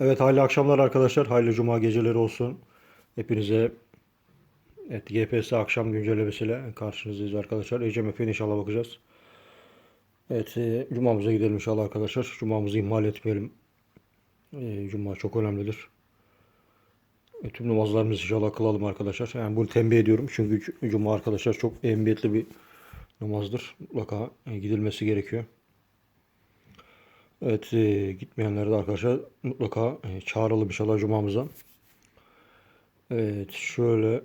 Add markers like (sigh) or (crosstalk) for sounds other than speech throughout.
Evet hayırlı akşamlar arkadaşlar. Hayırlı cuma geceleri olsun. Hepinize evet, GPS akşam güncellemesiyle karşınızdayız arkadaşlar. Ecem Efe'ye inşallah bakacağız. Evet e, cumamıza gidelim inşallah arkadaşlar. Cumamızı ihmal etmeyelim. E, cuma çok önemlidir. E, tüm namazlarımızı inşallah kılalım arkadaşlar. Yani bunu tembih ediyorum. Çünkü cuma arkadaşlar çok ehemmiyetli bir namazdır. Mutlaka e, gidilmesi gerekiyor. Evet e, gitmeyenler de arkadaşlar mutlaka e, çağıralım inşallah cumamıza. Evet şöyle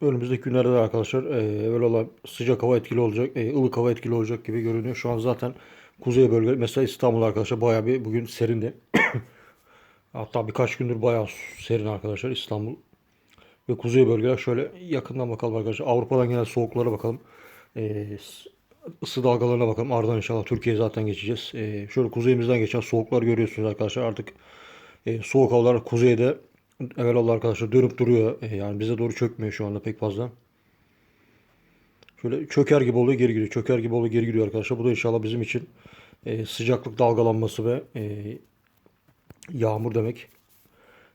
önümüzdeki günlerde de arkadaşlar e, öyle olan sıcak hava etkili olacak, e, ılık hava etkili olacak gibi görünüyor. Şu an zaten kuzey bölge mesela İstanbul arkadaşlar bayağı bir bugün serindi. (coughs) Hatta birkaç gündür bayağı serin arkadaşlar İstanbul ve kuzey bölgeler şöyle yakından bakalım arkadaşlar. Avrupa'dan gelen soğuklara bakalım. E, ısı dalgalarına bakalım. Ardından inşallah Türkiye'ye zaten geçeceğiz. E, şöyle kuzeyimizden geçen soğuklar görüyorsunuz arkadaşlar. Artık e, soğuk havalar kuzeyde evvelallah arkadaşlar dönüp duruyor. E, yani bize doğru çökmüyor şu anda pek fazla. Şöyle çöker gibi oluyor geri gidiyor. Çöker gibi oluyor geri gidiyor arkadaşlar. Bu da inşallah bizim için e, sıcaklık dalgalanması ve e, yağmur demek.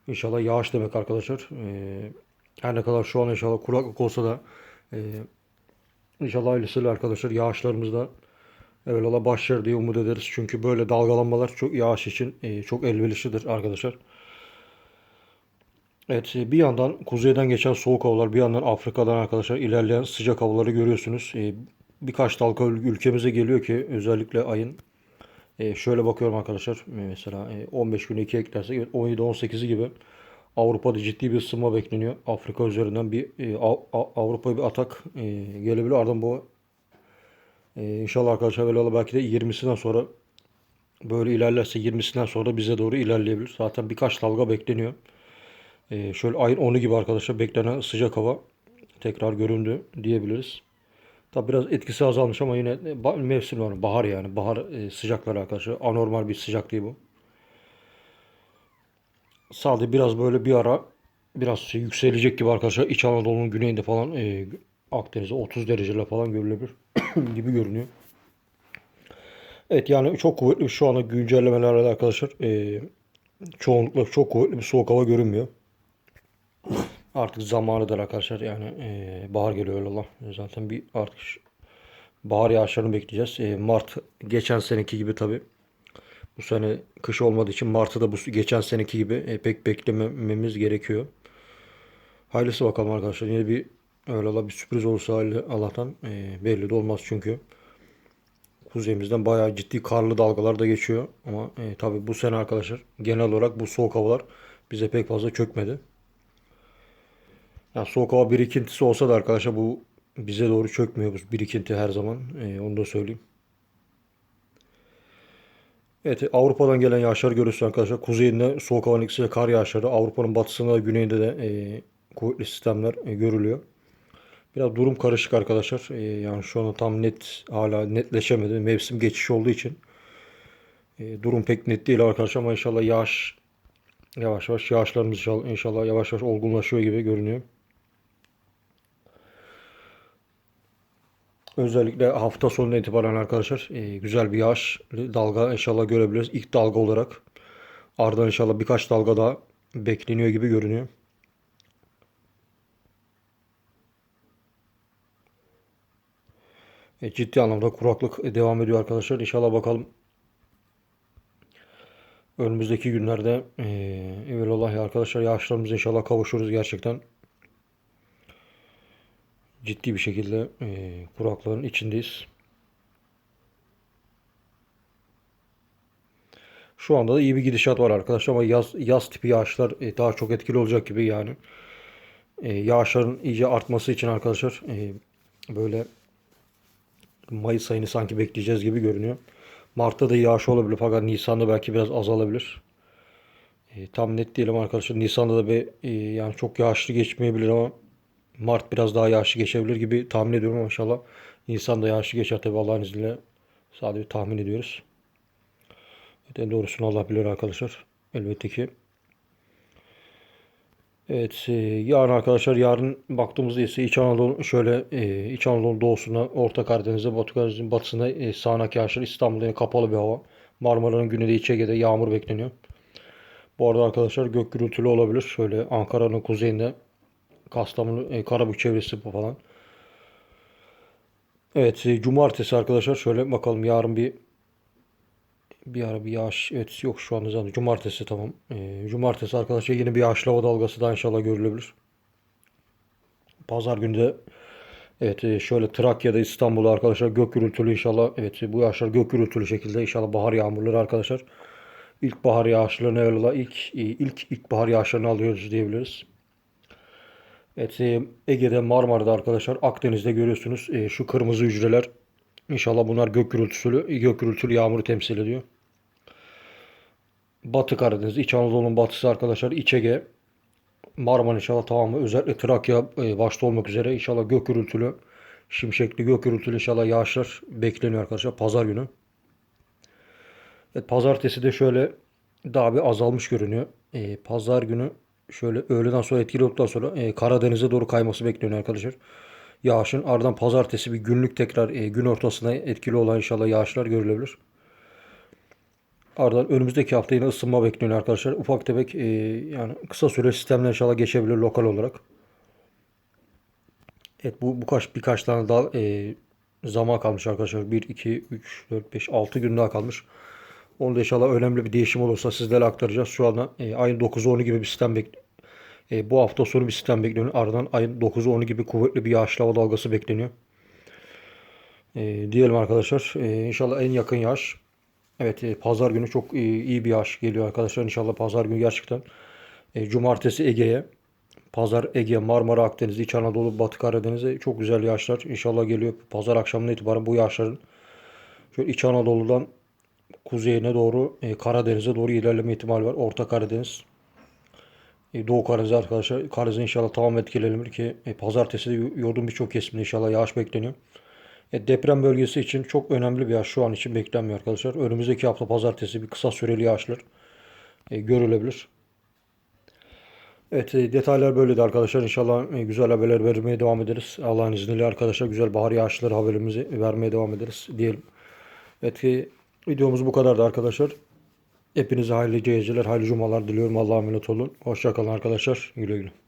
İnşallah yağış demek arkadaşlar. E, her ne kadar şu an inşallah kuraklık olsa da e, inşallah hayırlısıyla arkadaşlar yağışlarımız da evvelallah başlar diye umut ederiz. Çünkü böyle dalgalanmalar çok yağış için e, çok elverişlidir arkadaşlar. Evet e, bir yandan kuzeyden geçen soğuk havalar bir yandan Afrika'dan arkadaşlar ilerleyen sıcak havaları görüyorsunuz. E, birkaç dalga ül- ülkemize geliyor ki özellikle ayın şöyle bakıyorum arkadaşlar mesela e, 15 güne 2 eklersek evet, 17-18'i gibi Avrupa'da ciddi bir ısınma bekleniyor. Afrika üzerinden bir e, Av- Av- Avrupa'ya bir atak e, gelebilir. Ardından bu e, inşallah arkadaşlar böyle belki de 20'sinden sonra böyle ilerlerse 20'sinden sonra bize doğru ilerleyebilir. Zaten birkaç dalga bekleniyor. Şöyle ayın 10'u gibi arkadaşlar beklenen sıcak hava tekrar göründü diyebiliriz. Tabi biraz etkisi azalmış ama yine mevsim var. Bahar yani. Bahar sıcakları arkadaşlar. Anormal bir sıcak bu. Sadece biraz böyle bir ara biraz yükselecek gibi arkadaşlar. İç Anadolu'nun güneyinde falan e, Akdeniz'de 30 dereceler falan görülebilir (clears throat) gibi görünüyor. Evet yani çok kuvvetli şu anda güncellemelerle arkadaşlar e, çoğunlukla çok kuvvetli bir soğuk hava görünmüyor. (clears throat) Artık zamanıdır arkadaşlar yani e, bahar geliyor öyle Allah. Zaten bir artık bahar yağışlarını bekleyeceğiz. E, Mart geçen seneki gibi tabi bu sene kış olmadığı için Mart'ı da bu geçen seneki gibi e, pek beklememiz gerekiyor. Hayırlısı bakalım arkadaşlar. Yine bir öyle Allah bir sürpriz olursa Allah'tan e, belli de olmaz çünkü kuzeyimizden bayağı ciddi karlı dalgalar da geçiyor. Ama e, tabi bu sene arkadaşlar genel olarak bu soğuk havalar bize pek fazla çökmedi. Yani soğuk hava birikintisi olsa da arkadaşlar bu bize doğru çökmüyor bu birikinti her zaman. Ee, onu da söyleyeyim. Evet Avrupa'dan gelen yağışlar görüyorsunuz arkadaşlar. Kuzeyinde soğuk havanın etkisiyle kar yağışları. Avrupa'nın batısında da güneyinde de e, kuvvetli sistemler e, görülüyor. Biraz durum karışık arkadaşlar. E, yani şu anda tam net hala netleşemedi. Mevsim geçişi olduğu için e, durum pek net değil arkadaşlar ama inşallah yağış yavaş yavaş yağışlarımız inşallah, inşallah yavaş yavaş olgunlaşıyor gibi görünüyor. Özellikle hafta sonuna itibaren arkadaşlar e, güzel bir yağış dalga inşallah görebiliriz. İlk dalga olarak. Ardından inşallah birkaç dalga daha bekleniyor gibi görünüyor. E, ciddi anlamda kuraklık devam ediyor arkadaşlar. İnşallah bakalım önümüzdeki günlerde e, evelallah ya arkadaşlar yağışlarımıza inşallah kavuşuruz gerçekten. Ciddi bir şekilde e, kuraklığın içindeyiz. Şu anda da iyi bir gidişat var arkadaşlar ama yaz yaz tipi yağışlar e, daha çok etkili olacak gibi yani. E, yağışların iyice artması için arkadaşlar e, böyle Mayıs ayını sanki bekleyeceğiz gibi görünüyor. Mart'ta da yağış olabilir fakat Nisan'da belki biraz azalabilir. E, tam net değilim arkadaşlar. Nisan'da da bir e, yani çok yağışlı geçmeyebilir ama Mart biraz daha yağışlı geçebilir gibi tahmin ediyorum ama inşallah Nisan'da yağışlı geçer tabi Allah'ın izniyle. Sadece tahmin ediyoruz. Evet, en doğrusunu Allah bilir arkadaşlar. Elbette ki. Evet, e, yarın arkadaşlar yarın baktığımızda ise İç Anadolu şöyle e, İç Anadolu doğusuna, Orta Karadeniz'e, Batı Karadeniz'in batısında e, sağanak yağışlar, İstanbul'da kapalı bir hava. Marmara'nın güneyde İç Ege'de yağmur bekleniyor. Bu arada arkadaşlar gök gürültülü olabilir. Şöyle Ankara'nın kuzeyinde Kastamonu, e, Karabük çevresi falan. Evet, e, cumartesi arkadaşlar şöyle bakalım yarın bir bir ara bir yağış evet yok şu anda zaten cumartesi tamam. E, cumartesi arkadaşlar yine bir yağışlı hava dalgası da inşallah görülebilir. Pazar günü de evet e, şöyle Trakya'da İstanbul'da arkadaşlar gök gürültülü inşallah evet bu yağışlar gök gürültülü şekilde inşallah bahar yağmurları arkadaşlar. İlk bahar yağışlarını evvela ilk e, ilk ilk bahar yağışlarını alıyoruz diyebiliriz. Evet e, Ege'de Marmara'da arkadaşlar Akdeniz'de görüyorsunuz e, şu kırmızı hücreler İnşallah bunlar gök gürültüsü, gök gürültülü yağmuru temsil ediyor. Batı Karadeniz, İç Anadolu'nun batısı arkadaşlar İç Ege, Marmara inşallah tamamı özellikle Trakya e, başta olmak üzere inşallah gök gürültülü, şimşekli gök gürültülü inşallah yağışlar bekleniyor arkadaşlar pazar günü. Evet, pazartesi de şöyle daha bir azalmış görünüyor. E, pazar günü şöyle öğleden sonra etkili olduktan sonra e, Karadeniz'e doğru kayması bekleniyor arkadaşlar. Yağışın ardından pazartesi bir günlük tekrar e, gün ortasına etkili olan inşallah yağışlar görülebilir. Ardından önümüzdeki hafta yine ısınma bekleniyor arkadaşlar. Ufak tefek e, yani kısa süre sistemler inşallah geçebilir lokal olarak. Evet bu birkaç birkaç tane daha e, zaman kalmış arkadaşlar. 1 2 3 4 5 6 gün daha kalmış. Onu da inşallah önemli bir değişim olursa sizlere aktaracağız. Şu anda e, ayın 9'u 10'u gibi bir sistem bekliyor. E, bu hafta sonu bir sistem bekleniyor. Ardından ayın 9'u 10'u gibi kuvvetli bir yağışlı hava dalgası bekleniyor. E, diyelim arkadaşlar. E, inşallah en yakın yağış. Evet e, pazar günü çok e, iyi bir yağış geliyor arkadaşlar. İnşallah pazar günü gerçekten. E, cumartesi Ege'ye. Pazar Ege, Marmara, Akdeniz, İç Anadolu, Batı Karadeniz'e çok güzel yağışlar inşallah geliyor. Pazar akşamına itibaren bu yağışların şöyle İç Anadolu'dan kuzeyine doğru e, Karadeniz'e doğru ilerleme ihtimali var. Orta Karadeniz, e, Doğu Karadeniz arkadaşlar. Karadeniz inşallah tamam etkilenir ki e, pazartesi de yurdun birçok kesiminde inşallah yağış bekleniyor. E, deprem bölgesi için çok önemli bir yağış şu an için beklenmiyor arkadaşlar. Önümüzdeki hafta pazartesi bir kısa süreli yağışlar e, görülebilir. Evet e, detaylar böyleydi arkadaşlar. İnşallah e, güzel haberler vermeye devam ederiz. Allah'ın izniyle arkadaşlar güzel bahar yağışları haberimizi vermeye devam ederiz diyelim. Evet e, videomuz bu kadardı arkadaşlar. Hepinize hayırlı geceler, hayırlı cumalar diliyorum. Allah'a emanet olun. Hoşçakalın arkadaşlar. Güle güle.